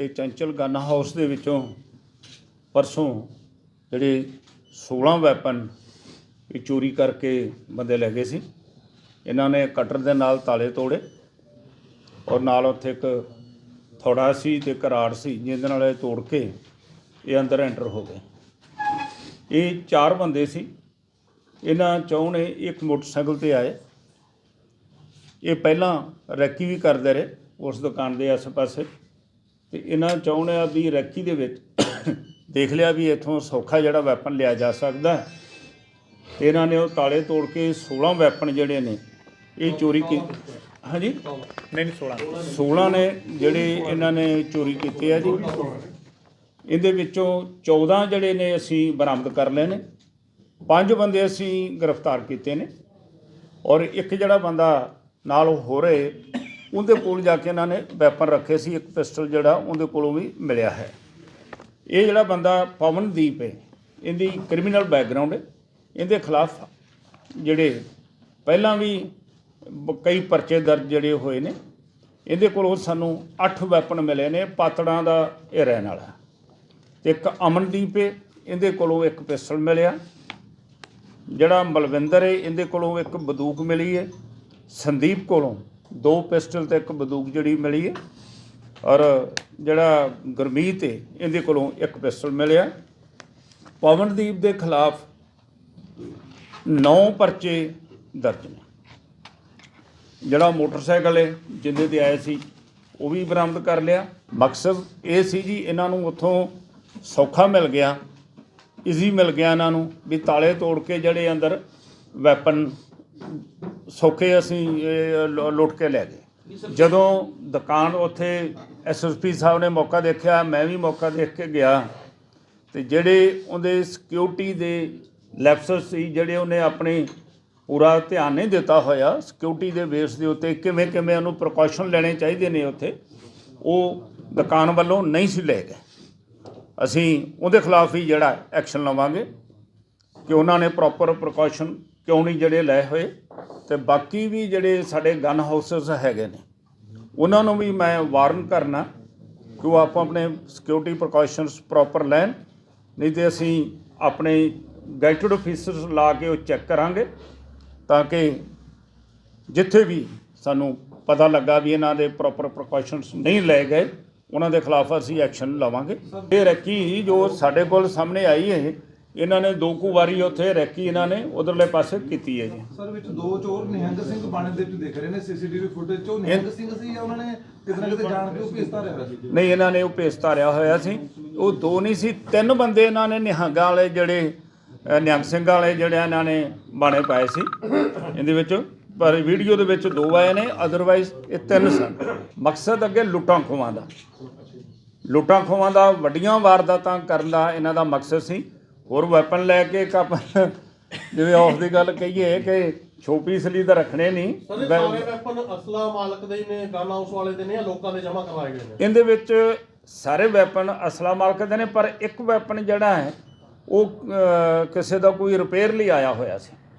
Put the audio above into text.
ਇਹ ਚੰਚਲ gun house ਦੇ ਵਿੱਚੋਂ ਪਰਸੋਂ ਜਿਹੜੇ 16 ਵੈਪਨ ਇਹ ਚੋਰੀ ਕਰਕੇ ਬੰਦੇ ਲੈ ਗਏ ਸੀ। ਇਹਨਾਂ ਨੇ ਕਟਰ ਦੇ ਨਾਲ ਤਾਲੇ ਤੋੜੇ ਔਰ ਨਾਲ ਉੱਥੇ ਇੱਕ ਥੋੜਾ ਸੀ ਤੇ ਕਰਾੜ ਸੀ ਜਿਹਦੇ ਨਾਲ ਇਹ ਤੋੜ ਕੇ ਇਹ ਅੰਦਰ ਐਂਟਰ ਹੋ ਗਏ। ਇਹ ਚਾਰ ਬੰਦੇ ਸੀ। ਇਹਨਾਂ ਚੌਂ ਨੇ ਇੱਕ ਮੋਟਰਸਾਈਕਲ ਤੇ ਆਏ। ਇਹ ਪਹਿਲਾਂ ਰੈਕੀ ਵੀ ਕਰਦੇ ਰਹੇ ਉਸ ਦੁਕਾਨ ਦੇ ਆਸ-ਪਾਸੇ। ਤੇ ਇਹਨਾਂ ਚਾਹੁੰਦੇ ਆ ਵੀ ਰੈਕੀ ਦੇ ਵਿੱਚ ਦੇਖ ਲਿਆ ਵੀ ਇੱਥੋਂ ਸੌਖਾ ਜਿਹੜਾ ਵੈਪਨ ਲਿਆ ਜਾ ਸਕਦਾ। ਤੇ ਇਹਨਾਂ ਨੇ ਉਹ ਤਾਲੇ ਤੋੜ ਕੇ 16 ਵੈਪਨ ਜਿਹੜੇ ਨੇ ਇਹ ਚੋਰੀ ਕੀ ਹਾਂਜੀ? ਨਹੀਂ ਨਹੀਂ 16 16 ਨੇ ਜਿਹੜੇ ਇਹਨਾਂ ਨੇ ਚੋਰੀ ਕੀਤੇ ਆ ਜੀ। ਇਹਦੇ ਵਿੱਚੋਂ 14 ਜਿਹੜੇ ਨੇ ਅਸੀਂ ਬਰਾਮਦ ਕਰ ਲਏ ਨੇ। ਪੰਜ ਬੰਦੇ ਅਸੀਂ ਗ੍ਰਿਫਤਾਰ ਕੀਤੇ ਨੇ। ਔਰ ਇੱਕ ਜਿਹੜਾ ਬੰਦਾ ਨਾਲ ਹੋ ਰਹੇ ਉਹਦੇ ਕੋਲ ਜਾ ਕੇ ਇਹਨਾਂ ਨੇ ਵੈਪਨ ਰੱਖੇ ਸੀ, ਇੱਕ ਪਿਸਟਲ ਜਿਹੜਾ ਉਹਦੇ ਕੋਲੋਂ ਵੀ ਮਿਲਿਆ ਹੈ। ਇਹ ਜਿਹੜਾ ਬੰਦਾ ਪਵਨਦੀਪ ਹੈ, ਇਹਦੀ ਕ੍ਰਿਮੀਨਲ ਬੈਕਗ੍ਰਾਉਂਡ ਹੈ। ਇਹਦੇ ਖਿਲਾਫ ਜਿਹੜੇ ਪਹਿਲਾਂ ਵੀ ਕਈ ਪਰਚੇ ਦਰਜ ਜਿਹੜੇ ਹੋਏ ਨੇ, ਇਹਦੇ ਕੋਲੋਂ ਸਾਨੂੰ 8 ਵੈਪਨ ਮਿਲੇ ਨੇ, ਪਾਤੜਾਂ ਦਾ ਇਹ ਰਹਿਣ ਵਾਲਾ। ਇੱਕ ਅਮਨਦੀਪ ਹੈ, ਇਹਦੇ ਕੋਲੋਂ ਇੱਕ ਪਿਸਟਲ ਮਿਲਿਆ। ਜਿਹੜਾ ਮਲਵਿੰਦਰ ਹੈ, ਇਹਦੇ ਕੋਲੋਂ ਇੱਕ ਬੰਦੂਕ ਮਿਲੀ ਹੈ। ਸੰਦੀਪ ਕੋਲੋਂ ਦੋ ਪਿਸਟਲ ਤੇ ਇੱਕ ਬੰਦੂਕ ਜਿਹੜੀ ਮਿਲੀ ਹੈ ਔਰ ਜਿਹੜਾ ਗੁਰਮੀਤ ਹੈ, ਇਹਦੇ ਕੋਲੋਂ ਇੱਕ ਪਿਸਟਲ ਮਿਲਿਆ। ਪਵਨਦੀਪ ਦੇ ਖਿਲਾਫ 9 ਪਰਚੇ ਦਰਜ ਨੇ। ਜਿਹੜਾ ਮੋਟਰਸਾਈਕਲ ਹੈ, ਜਿੰਦੇ ਤੇ ਆਏ ਸੀ, ਉਹ ਵੀ ਬਰਾਮਦ ਕਰ ਲਿਆ। ਮਕਸਦ ਇਹ ਸੀ ਜੀ, ਇਹਨਾਂ ਨੂੰ ਉੱਥੋਂ ਸੌਖਾ ਮਿਲ ਗਿਆ ਈਜ਼ੀ ਮਿਲ ਗਿਆ ਇਹਨਾਂ ਨੂੰ, ਵੀ ਤਾਲੇ ਤੋੜ ਕੇ ਜਿਹੜੇ ਅੰਦਰ ਵੈਪਨ ਸੌਖੇ ਅਸੀਂ ਇਹ ਲੁ- ਲੁੱਟ ਕੇ ਲੈ ਗਏ। ਜਦੋਂ ਦੁਕਾਨ ਉੱਥੇ ਐਸਐਸਪੀ ਸਾਹਿਬ ਨੇ ਮੌਕਾ ਦੇਖਿਆ, ਮੈਂ ਵੀ ਮੌਕਾ ਦੇਖ ਕੇ ਗਿਆ ਤੇ ਜਿਹੜੇ ਉਹਦੇ ਸਿਕਿਉਰਿਟੀ ਦੇ ਲੈਪਸਸ ਸੀ, ਜਿਹੜੇ ਉਹਨੇ ਆਪਣੇ ਪੂਰਾ ਧਿਆਨ ਨਹੀਂ ਦਿੱਤਾ ਹੋਇਆ ਸਿਕਿਉਰਿਟੀ ਦੇ ਬੇਸ ਦੇ ਉੱਤੇ ਕਿਵੇਂ ਕਿਵੇਂ ਉਹਨੂੰ ਪ੍ਰੀਕਾਸ਼ਨ ਲੈਣੇ ਚਾਹੀਦੇ ਨੇ ਉੱਥੇ, ਉਹ ਦੁਕਾਨ ਵੱਲੋਂ ਨਹੀਂ ਸੀ ਲਏ ਗਏ। ਅਸੀਂ ਉਹਦੇ ਖਿਲਾਫ ਹੀ ਜਿਹੜਾ ਐਕਸ਼ਨ ਲਵਾਂਗੇ ਕਿ ਉਹਨਾਂ ਨੇ ਪ੍ਰੋਪਰ ਪ੍ਰੀਕਾਸ਼ਨ ਕਿਉਂ ਨਹੀਂ ਜਿਹੜੇ ਲਏ ਹੋਏ? ਤੇ ਬਾਕੀ ਵੀ ਜਿਹੜੇ ਸਾਡੇ ਗਨ ਹਾਊਸਸ ਹੈਗੇ ਨੇ, ਉਹਨਾਂ ਨੂੰ ਵੀ ਮੈਂ ਵਾਰਨ ਕਰਨਾ ਕਿ ਉਹ ਆਪੋ ਆਪਣੇ ਸਿਕਿਉਰਿਟੀ ਪ੍ਰੀਕਾਸ਼ਨਸ ਪ੍ਰੋਪਰ ਲੈਣ, ਨਹੀਂ ਤੇ ਅਸੀਂ ਆਪਣੇ ਗਾਈਟਡ ਆਫੀਸਰਸ ਲਾ ਕੇ ਉਹ ਚੈੱਕ ਕਰਾਂਗੇ ਤਾਂ ਕਿ ਜਿੱਥੇ ਵੀ ਸਾਨੂੰ ਪਤਾ ਲੱਗਾ ਵੀ ਇਹਨਾਂ ਦੇ ਪ੍ਰੋਪਰ ਪ੍ਰੀਕਾਸ਼ਨਸ ਨਹੀਂ ਲਏ ਗਏ, ਉਹਨਾਂ ਦੇ ਖਿਲਾਫ ਅਸੀਂ ਐਕਸ਼ਨ ਲਵਾਂਗੇ। ਇਹ ਰੈਕੀ ਜੋ ਸਾਡੇ ਕੋਲ ਸਾਹਮਣੇ ਆਈ ਹੈ ਇਹਨਾਂ ਨੇ ਦੋ ਕੁ ਵਾਰੀ ਉੱਥੇ ਰੈਕੀ ਇਹਨਾਂ ਨੇ ਉਧਰਲੇ ਪਾਸੇ ਕੀਤੀ ਹੈ ਜੀ। ਸਰ ਵਿੱਚ ਦੋ ਚੋਰ ਨਿਹੰਗ ਸਿੰਘ ਬਾਣੇ ਦੇ ਵਿੱਚ ਦਿਖ ਰਹੇ ਨੇ ਸੀਸੀਟੀਵੀ ਫੁਟੇਜ ਚੋਂ। ਨਿਹੰਗ ਸਿੰਘ ਸੀ ਜਾਂ ਉਹਨਾਂ ਨੇ ਕਿਤੇ ਨਾ ਕਿਤੇ ਜਾਣ ਕੇ ਉਹ ਭੇਜਤਾ ਰਿਹਾ ਸੀ? ਨਹੀਂ ਇਹਨਾਂ ਨੇ ਉਹ ਭੇਸ ਧਾਰਿਆ ਹੋਇਆ ਸੀ। ਉਹ ਦੋ ਨਹੀਂ ਸੀ ਤਿੰਨ ਬੰਦੇ ਇਹਨਾਂ ਨੇ ਨਿਹੰਗਾਂ ਵਾਲੇ ਜਿਹੜੇ ਅ, ਨਿਹੰਗ ਸਿੰਘਾਂ ਵਾਲੇ ਜਿਹੜੇ ਇਹਨਾਂ ਨੇ ਬਾਣੇ ਪਾਏ ਸੀ। ਇਹਦੇ ਵਿੱਚ ਪਰ ਵੀਡੀਓ ਦੇ ਵਿੱਚ ਦੋ ਆਏ ਨੇ ਅਦਰਵਾਈਜ਼ ਇਹ ਤਿੰਨ ਸਨ। ਮਕਸਦ ਅੱਗੇ ਲੁੱਟਾਂ ਖੋਹਾਂ ਦਾ। ਲੁੱਟਾਂ ਖੋਹਾਂ ਦਾ ਵੱਡੀਆਂ ਵਾਰਦਾਤਾਂ ਕਰਨ ਦਾ ਇਹਨਾਂ ਦਾ ਮਕਸਦ ਸੀ। ਹੋਰ ਵੈਪਨ ਲੈ ਕੇ ਇੱਕ ਆਪਾਂ ਜਿਵੇਂ ਆਫ ਦੀ ਗੱਲ ਕਹੀਏ ਕਿ ਛੋਪੀਸ ਲਈ ਤਾਂ ਰੱਖਣੇ ਨਹੀਂ। ਸਰ ਵੈਪਨ ਅਸਲਾ ਮਾਲਕ ਦੇ ਹੀ ਨੇ ਗਨ ਹਾਊਸ ਵਾਲੇ ਦੇ ਨੇ ਜਾਂ ਲੋਕਾਂ ਦੇ ਜਮ੍ਹਾਂ ਕਰਵਾਏ ਗਏ ਨੇ? ਇਹਦੇ ਵਿੱਚ ਸਾਰੇ ਵੈਪਨ ਅਸਲਾ ਮਾਲਕ ਦੇ ਨੇ ਪਰ ਇੱਕ ਵੈਪਨ ਜਿਹੜਾ ਹੈ ਉਹ ਅਹ, ਕਿਸੇ ਦਾ ਕੋਈ ਰਿਪੇਅਰ ਲਈ ਆਇਆ ਹੋਇਆ ਸੀ।